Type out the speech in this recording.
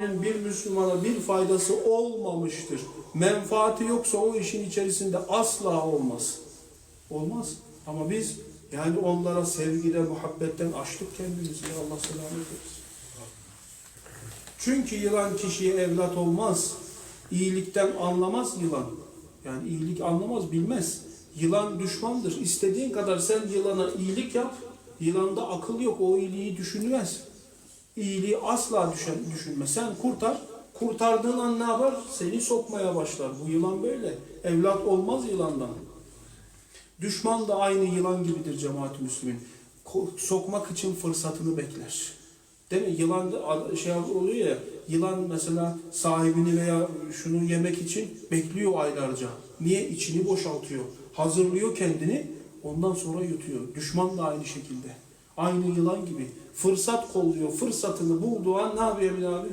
bir Müslümana bir faydası olmamıştır. Menfaati yoksa o işin içerisinde asla olmaz. Olmaz. Ama biz yani onlara sevgide, muhabbetten açtık kendimizi. Allah selamet eylesin. Çünkü yılan kişiye evlat olmaz. İyilikten anlamaz yılan. Yani iyilik anlamaz, bilmez. Yılan düşmandır. İstediğin kadar sen yılana iyilik yap. Yılanda akıl yok. O iyiliği düşünmez. İyiliği asla düşen, düşünme. Sen kurtar. Kurtardığın an ne yapar? Seni sokmaya başlar. Bu yılan böyle. Evlat olmaz yılandan. Düşman da aynı yılan gibidir cemaat-i müslümin. Sokmak için fırsatını bekler. Değil mi? Yılan da şey oluyor ya, yılan mesela sahibini veya şunu yemek için bekliyor aylarca. Niye? İçini boşaltıyor. Hazırlıyor kendini, ondan sonra yutuyor. Düşman da aynı şekilde. Aynı yılan gibi. Fırsat kolluyor. Fırsatını bulduğu an ne yapıyor Emin abi?